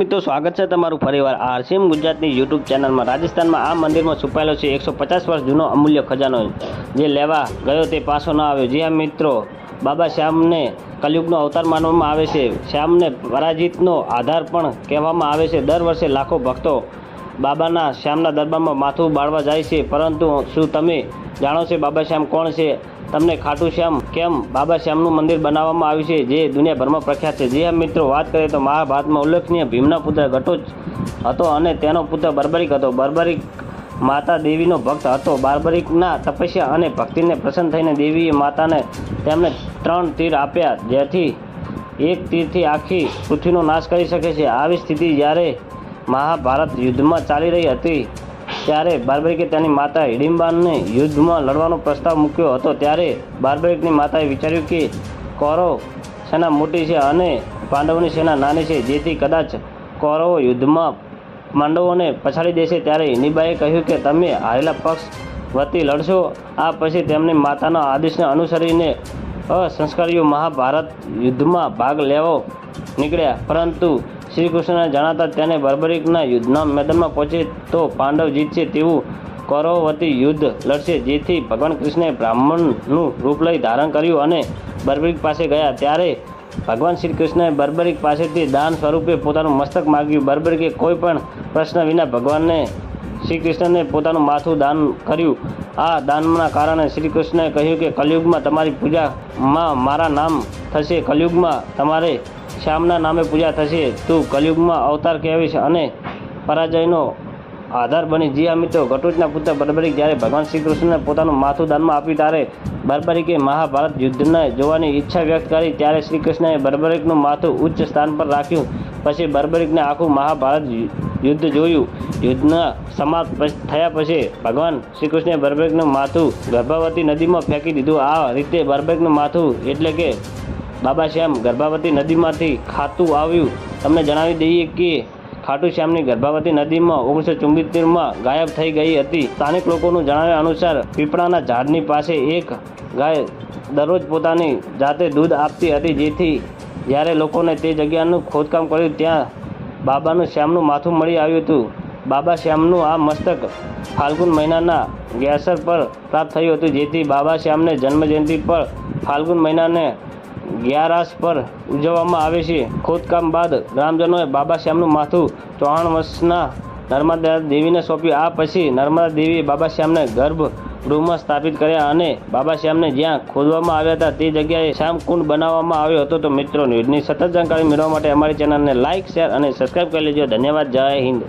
મિત્રો, સ્વાગત છે તમારું ફરીવાર આરસીએમ ગુજરાતની યુટ્યુબ ચેનલમાં. રાજસ્થાનમાં આ મંદિરમાં છુપાયેલો છે એકસો પચાસ વર્ષ જૂનો અમૂલ્ય ખજાનો. જે લેવા ગયો તે પાછો ન આવ્યો. જે મિત્રો, બાબા શ્યામને કલયુગનો અવતાર માનવામાં આવે છે. શ્યામને પરાજિતનો આધાર પણ કહેવામાં આવે છે. દર વર્ષે લાખો ભક્તો બાબાના શ્યામના દરબારમાં માથું બાળવા જાય છે. પરંતુ શું તમે જાણો છો બાબાશ્યામ કોણ છે? તમને ખાટુ શ્યામ કેમ બાબા શ્યામનું મંદિર બનાવવામાં આવ્યું છે, જે દુનિયાભરમાં પ્રખ્યાત છે. જે મિત્રો વાત કરીએ તો મહાભારતમાં ઉલ્લેખનીય ભીમના પુત્ર ઘટોજ હતો અને તેનો પુત્ર બર્બરિક હતો. બર્બરિક માતા દેવીનો ભક્ત હતો. બાર્બરિકના તપસ્યા અને ભક્તિને પ્રસન્ન થઈને દેવીએ માતાને તેમને ત્રણ તીર આપ્યા, જેથી એક તીરથી આખી પૃથ્વીનો નાશ કરી શકે છે. આવી સ્થિતિ જ્યારે મહાભારત યુદ્ધમાં ચાલી રહી હતી ત્યારે બાર્બરિકે તેની માતા હિડિંબાને યુદ્ધમાં લડવાનો પ્રસ્તાવ મૂક્યો હતો. ત્યારે બાર્બરિકની માતાએ વિચાર્યું કે કૌરવ સેના મોટી છે અને પાંડવોની સેના નાની છે. જેથી કદાચ કૌરવો યુદ્ધમાં પાંડવોને પછાડી દેશે. ત્યારે હિનિબાએ કહ્યું કે તમે હારેલા પક્ષ વતી લડશો. આ પછી તેમની માતાના આદેશને અનુસરીને અસંસ્કારીઓ મહાભારત યુદ્ધમાં ભાગ લેવો નીકળ્યા. પરંતુ શ્રી કૃષ્ણને જણાતા તેને બર્બરિકના યુદ્ધના મેદાનમાં પહોંચે તો પાંડવ જીતશે તેવું કૌરવવતી યુદ્ધ લડશે, જેથી ભગવાન કૃષ્ણએ બ્રાહ્મણનું રૂપ લઈ ધારણ કર્યું અને બર્બરિક પાસે ગયા. ત્યારે ભગવાન શ્રી કૃષ્ણએ બર્બરિક પાસેથી દાન સ્વરૂપે પોતાનું મસ્તક માગ્યું. બર્બરિકે કોઈ પણ પ્રશ્ન વિના ભગવાનને શ્રી કૃષ્ણને પોતાનું માથું દાન કર્યું. આ દાનના કારણે શ્રી કૃષ્ણએ કહ્યું કે, કલયુગમાં તમારી પૂજામાં મારા નામ થશે. કલયુગમાં તમારે શ્યામના નામે પૂજા થશે, તું કલયુગમાં અવતાર કહેવીશ અને પરાજયનો આધાર બની. જી આ મિત્રો ઘટોજના પુત્ર બર્બરિક જ્યારે ભગવાન શ્રી કૃષ્ણને પોતાનું માથું દાનમાં આપ્યું ત્યારે બર્બરિકે મહાભારત યુદ્ધને જોવાની ઈચ્છા વ્યક્ત કરી, ત્યારે શ્રી કૃષ્ણએ બર્બરિકનું માથું ઉચ્ચ સ્થાન પર રાખ્યું. પછી બર્બરિકને આખું મહાભારત યુદ્ધ જોયું. યુદ્ધના સમાપ્ત થયા પછી ભગવાન શ્રી કૃષ્ણે બર્બરિકનું માથું ગર્ભાવતી નદીમાં ફેંકી દીધું. આ રીતે બર્બરિકનું માથું એટલે કે બાબા શ્યામ, ગર્ભાવતી નદીમાંથી ખાતું આવ્યું. તમને જણાવી દઈએ કે ખાટુ શ્યામની ગર્ભાવતી નદીમાં ઓગણીસો ચુંબોતેરમાં ગાયબ થઈ ગઈ હતી. સ્થાનિક લોકોનું જણાવ્યા અનુસાર, પીપળાના ઝાડની પાસે એક ગાય દરરોજ પોતાની જાતે દૂધ આપતી હતી, જેથી જ્યારે લોકોને તે જગ્યાનું ખોદકામ કર્યું, ત્યાં બાબાનું શ્યામનું માથું મળી આવ્યું હતું. બાબા શ્યામનું આ મસ્તક ફાલ્ગુન મહિનાના ગેસર પર પ્રાપ્ત થયું હતું, જેથી બાબા શ્યામને જન્મજયંતિ પર ફાલ્ગુન મહિનાને ગ્યારાસ પર ઉજવવામાં આવે છે. ખોદકામ બાદ ગ્રામજનોએ બાબા શ્યામનું માથું ત્રણ વર્ષના નર્મદા દેવીને સોંપ્યું. આ પછી નર્મદા દેવીએ બાબા શ્યામને ગર્ભ ગૃહમાં સ્થાપિત કર્યા અને બાબા શ્યામને જ્યાં ખોદવામાં આવ્યા હતા તે જગ્યાએ શ્યામ કુંડ બનાવવામાં આવ્યો હતો. તો મિત્રો, ન્યૂઝની સતત જાણકારી મેળવવા માટે અમારી ચેનલને લાઇક શેર અને સબસ્ક્રાઇબ કરી લેજો. ધન્યવાદ. જય હિન્દ.